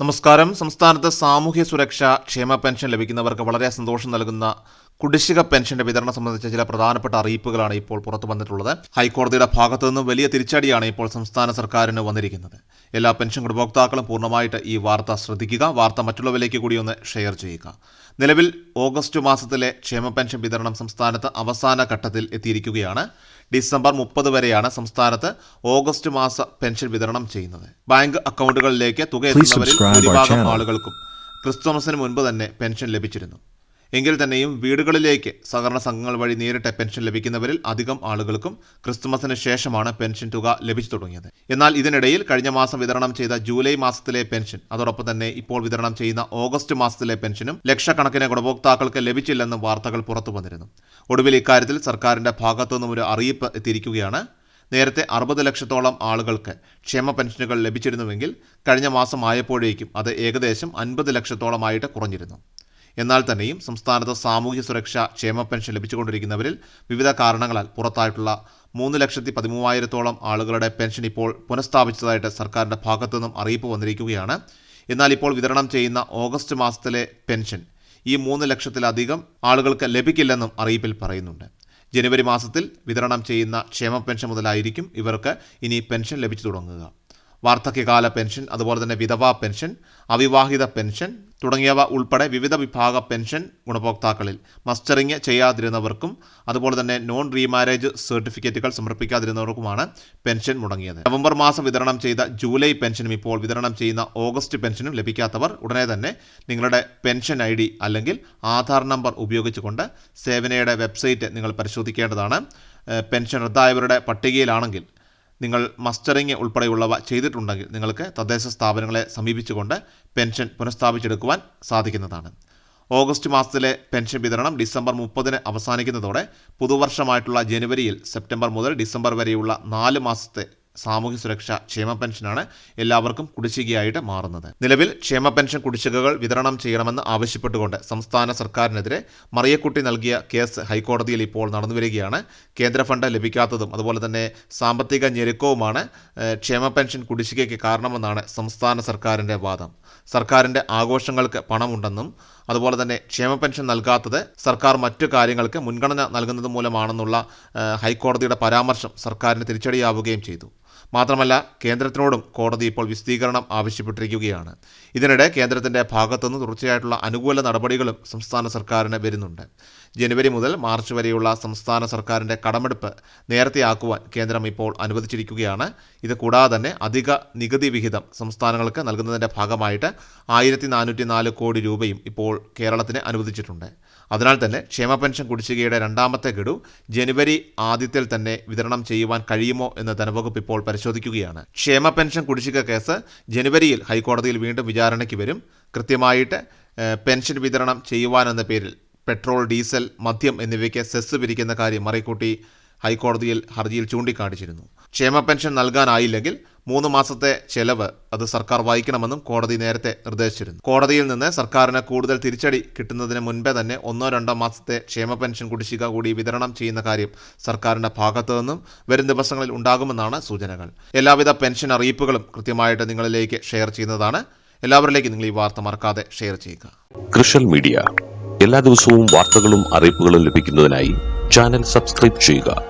നമസ്കാരം. സംസ്ഥാനത്ത് സാമൂഹ്യ സുരക്ഷ ക്ഷേമ പെൻഷൻ ലഭിക്കുന്നവർക്ക് വളരെ സന്തോഷം നൽകുന്ന കുടിശ്ശിക പെൻഷന്റെ വിതരണം സംബന്ധിച്ച ചില പ്രധാനപ്പെട്ട അറിയിപ്പുകളാണ് ഇപ്പോൾ പുറത്തു വന്നിട്ടുള്ളത്. ഹൈക്കോടതിയുടെ ഭാഗത്തു നിന്നും വലിയ തിരിച്ചടിയാണ് ഇപ്പോൾ സംസ്ഥാന സർക്കാരിന് വന്നിരിക്കുന്നത്. എല്ലാ പെൻഷൻ ഗുണഭോക്താക്കളും പൂർണമായിട്ട് ഈ വാർത്ത ശ്രദ്ധിക്കുക. വാർത്ത മറ്റുള്ളവരിലേക്ക് കൂടി ഒന്ന് ഷെയർ ചെയ്യുക. നിലവിൽ ഓഗസ്റ്റ് മാസത്തിലെ ക്ഷേമ പെൻഷൻ വിതരണം സംസ്ഥാനത്ത് അവസാന ഘട്ടത്തിൽ എത്തിയിരിക്കുകയാണ്. ഡിസംബർ മുപ്പത് വരെയാണ് സംസ്ഥാനത്ത് ഓഗസ്റ്റ് മാസ പെൻഷൻ വിതരണം ചെയ്യുന്നത്. ബാങ്ക് അക്കൗണ്ടുകളിലേക്ക് തുക എത്തുന്നവരിൽ ഭൂരിഭാഗം ആളുകൾക്കും ക്രിസ്തുമസിന് മുൻപ് തന്നെ പെൻഷൻ ലഭിച്ചിരുന്നു. എങ്കിൽ തന്നെയും വീടുകളിലേക്ക് സഹകരണ സംഘങ്ങൾ വഴി നേരിട്ട് പെൻഷൻ ലഭിക്കുന്നവരിൽ അധികം ആളുകൾക്കും ക്രിസ്തുമസിന് ശേഷമാണ് പെൻഷൻ തുക ലഭിച്ചു തുടങ്ങിയത്. എന്നാൽ ഇതിനിടയിൽ കഴിഞ്ഞ മാസം വിതരണം ചെയ്ത ജൂലൈ മാസത്തിലെ പെൻഷൻ അതോടൊപ്പം തന്നെ ഇപ്പോൾ വിതരണം ചെയ്യുന്ന ഓഗസ്റ്റ് മാസത്തിലെ പെൻഷനും ലക്ഷക്കണക്കിന് ഗുണഭോക്താക്കൾക്ക് ലഭിച്ചില്ലെന്ന് വാർത്തകൾ പുറത്തു വന്നിരുന്നു. ഒടുവിൽ ഇക്കാര്യത്തിൽ സർക്കാരിന്റെ ഭാഗത്തുനിന്നും ഒരു അറിയിപ്പ് എത്തിയിരിക്കുകയാണ്. നേരത്തെ അറുപത് ലക്ഷത്തോളം ആളുകൾക്ക് ക്ഷേമ പെൻഷനുകൾ ലഭിച്ചിരുന്നുവെങ്കിൽ കഴിഞ്ഞ മാസം ആയപ്പോഴേക്കും അത് ഏകദേശം അൻപത് ലക്ഷത്തോളമായിട്ട് കുറഞ്ഞിരുന്നു. എന്നാൽ തന്നെയും സംസ്ഥാനത്ത് സാമൂഹ്യ സുരക്ഷ ക്ഷേമ പെൻഷൻ ലഭിച്ചുകൊണ്ടിരിക്കുന്നവരിൽ വിവിധ കാരണങ്ങളാൽ പുറത്തായിട്ടുള്ള മൂന്ന് ലക്ഷത്തി പതിമൂവായിരത്തോളം ആളുകളുടെ പെൻഷൻ ഇപ്പോൾ പുനഃസ്ഥാപിച്ചതായിട്ട് സർക്കാരിന്റെ ഭാഗത്തു നിന്നും അറിയിപ്പ് വന്നിരിക്കുകയാണ്. എന്നാൽ ഇപ്പോൾ വിതരണം ചെയ്യുന്ന ഓഗസ്റ്റ് മാസത്തിലെ പെൻഷൻ ഈ മൂന്ന് ലക്ഷത്തിലധികം ആളുകൾക്ക് ലഭിക്കില്ലെന്നും അറിയിപ്പിൽ പറയുന്നുണ്ട്. ജനുവരി മാസത്തിൽ വിതരണം ചെയ്യുന്ന ക്ഷേമ പെൻഷൻ മുതലായിരിക്കും ഇവർക്ക് ഇനി പെൻഷൻ ലഭിച്ചു തുടങ്ങുക. വാർദ്ധക്യകാല പെൻഷൻ അതുപോലെ തന്നെ വിധവാ പെൻഷൻ അവിവാഹിത പെൻഷൻ തുടങ്ങിയവ ഉൾപ്പെടെ വിവിധ വിഭാഗ പെൻഷൻ ഗുണഭോക്താക്കളിൽ മസ്റ്ററിങ് ചെയ്യാതിരുന്നവർക്കും അതുപോലെ തന്നെ നോൺ റീമാരേജ് സർട്ടിഫിക്കറ്റുകൾ സമർപ്പിക്കാതിരുന്നവർക്കുമാണ് പെൻഷൻ മുടങ്ങിയത്. നവംബർ മാസം വിതരണം ചെയ്ത ജൂലൈ പെൻഷനും ഇപ്പോൾ വിതരണം ചെയ്യുന്ന ഓഗസ്റ്റ് പെൻഷനും ലഭിക്കാത്തവർ ഉടനെ തന്നെ നിങ്ങളുടെ പെൻഷൻ ഐ അല്ലെങ്കിൽ ആധാർ നമ്പർ ഉപയോഗിച്ചുകൊണ്ട് സേവനയുടെ വെബ്സൈറ്റ് നിങ്ങൾ പരിശോധിക്കേണ്ടതാണ്. പെൻഷൻ റദ്ദായവരുടെ പട്ടികയിലാണെങ്കിൽ നിങ്ങൾ മസ്റ്ററിങ് ഉൾപ്പെടെയുള്ളവ ചെയ്തിട്ടുണ്ടെങ്കിൽ നിങ്ങൾക്ക് തദ്ദേശ സ്ഥാപനങ്ങളെ സമീപിച്ചുകൊണ്ട് പെൻഷൻ പുനഃസ്ഥാപിച്ചെടുക്കുവാൻ സാധിക്കുന്നതാണ്. ഓഗസ്റ്റ് മാസത്തിലെ പെൻഷൻ വിതരണം ഡിസംബർ മുപ്പതിന് അവസാനിക്കുന്നതോടെ പുതുവർഷമായിട്ടുള്ള ജനുവരിയിൽ സെപ്റ്റംബർ മുതൽ ഡിസംബർ വരെയുള്ള നാല് മാസത്തെ സാമൂഹ്യ സുരക്ഷ ക്ഷേമ പെൻഷനാണ് എല്ലാവർക്കും കുടിശ്ശികയായിട്ട് മാറുന്നത്. നിലവിൽ ക്ഷേമ പെൻഷൻ കുടിശ്ശികകൾ വിതരണം ചെയ്യണമെന്ന് ആവശ്യപ്പെട്ടുകൊണ്ട് സംസ്ഥാന സർക്കാരിനെതിരെ മറിയക്കുട്ടി നൽകിയ കേസ് ഹൈക്കോടതിയിൽ ഇപ്പോൾ നടന്നു വരികയാണ് കേന്ദ്ര ഫണ്ട് ലഭിക്കാത്തതും അതുപോലെ തന്നെ സാമ്പത്തിക ഞെരുക്കവുമാണ് ക്ഷേമ പെൻഷൻ കുടിശ്ശികയ്ക്ക് കാരണമെന്നാണ് സംസ്ഥാന സർക്കാരിന്റെ വാദം. സർക്കാരിന്റെ ആഘോഷങ്ങൾക്ക് പണമുണ്ടെന്നും അതുപോലെ തന്നെ ക്ഷേമ പെൻഷൻ നൽകാത്തത് സർക്കാർ മറ്റു കാര്യങ്ങൾക്ക് മുൻഗണന നൽകുന്നത് മൂലമാണെന്നുള്ള ഹൈക്കോടതിയുടെ പരാമർശം സർക്കാരിന് തിരിച്ചടിയാവുകയും ചെയ്തു. മാത്രമല്ല കേന്ദ്രത്തിനോടും കോടതി ഇപ്പോൾ വിശദീകരണം ആവശ്യപ്പെട്ടിരിക്കുകയാണ്. ഇതിനിടെ കേന്ദ്രത്തിന്റെ ഭാഗത്തുനിന്ന് തുടർച്ചയായിട്ടുള്ള അനുകൂല നടപടികളും സംസ്ഥാന സർക്കാരിന് വരുന്നുണ്ട്. ജനുവരി മുതൽ മാർച്ച് വരെയുള്ള സംസ്ഥാന സർക്കാരിന്റെ കടമെടുപ്പ് നേരത്തെയാക്കുവാൻ കേന്ദ്രം ഇപ്പോൾ അനുവദിച്ചിരിക്കുകയാണ്. ഇത് കൂടാതെ തന്നെ അധിക നികുതി വിഹിതം സംസ്ഥാനങ്ങൾക്ക് നൽകുന്നതിന്റെ ഭാഗമായിട്ട് ആയിരത്തി കോടി രൂപയും ഇപ്പോൾ കേരളത്തിന് അനുവദിച്ചിട്ടുണ്ട്. അതിനാൽ തന്നെ ക്ഷേമ പെൻഷൻ കുടിശ്ശികയുടെ രണ്ടാമത്തെ ഗഡു ജനുവരി ആദ്യത്തിൽ തന്നെ വിതരണം ചെയ്യുവാൻ കഴിയുമോ എന്ന് ധനവകുപ്പ് ഇപ്പോൾ പരിശോധിക്കുകയാണ്. ക്ഷേമ പെൻഷൻ കുടിശ്ശിക കേസ് ജനുവരിയിൽ ഹൈക്കോടതിയിൽ വീണ്ടും വിചാരണയ്ക്ക് വരും. കൃത്യമായിട്ട് പെൻഷൻ വിതരണം ചെയ്യുവാനെന്ന പേരിൽ പെട്രോൾ ഡീസൽ മദ്യം എന്നിവയ്ക്ക് സെസ് പിരിക്കുന്ന കാര്യം മറിക്കൂട്ടി ഹൈക്കോടതിയിൽ ഹർജിയിൽ ചൂണ്ടിക്കാണിച്ചിരുന്നു. ക്ഷേമ പെൻഷൻ നൽകാനായില്ലെങ്കിൽ മൂന്ന് മാസത്തെ ചെലവ് അത് സർക്കാർ വഹിക്കണമെന്നും കോടതി നേരത്തെ നിർദ്ദേശിച്ചിരുന്നു. കോടതിയിൽ നിന്ന് സർക്കാരിന് കൂടുതൽ തിരിച്ചടി കിട്ടുന്നതിന് മുൻപേ തന്നെ ഒന്നോ രണ്ടോ മാസത്തെ ക്ഷേമ പെൻഷൻ കുടിശ്ശിക കൂടി വിതരണം ചെയ്യുന്ന കാര്യം സർക്കാരിന്റെ ഭാഗത്തു നിന്നും വരും ദിവസങ്ങളിൽ ഉണ്ടാകുമെന്നാണ് സൂചനകൾ. എല്ലാവിധ പെൻഷൻ അറിയിപ്പുകളും കൃത്യമായിട്ട് നിങ്ങളിലേക്ക് ഷെയർ ചെയ്യുന്നതാണ്. എല്ലാവരിലേക്കും നിങ്ങൾ ഈ വാർത്ത മറക്കാതെ ഷെയർ ചെയ്യുക. കൃഷൽ മീഡിയ. എല്ലാ ദിവസവും വാർത്തകളും അറിയിപ്പുകളും ലഭിക്കുന്നതിനായി ചാനൽ സബ്സ്ക്രൈബ് ചെയ്യുക.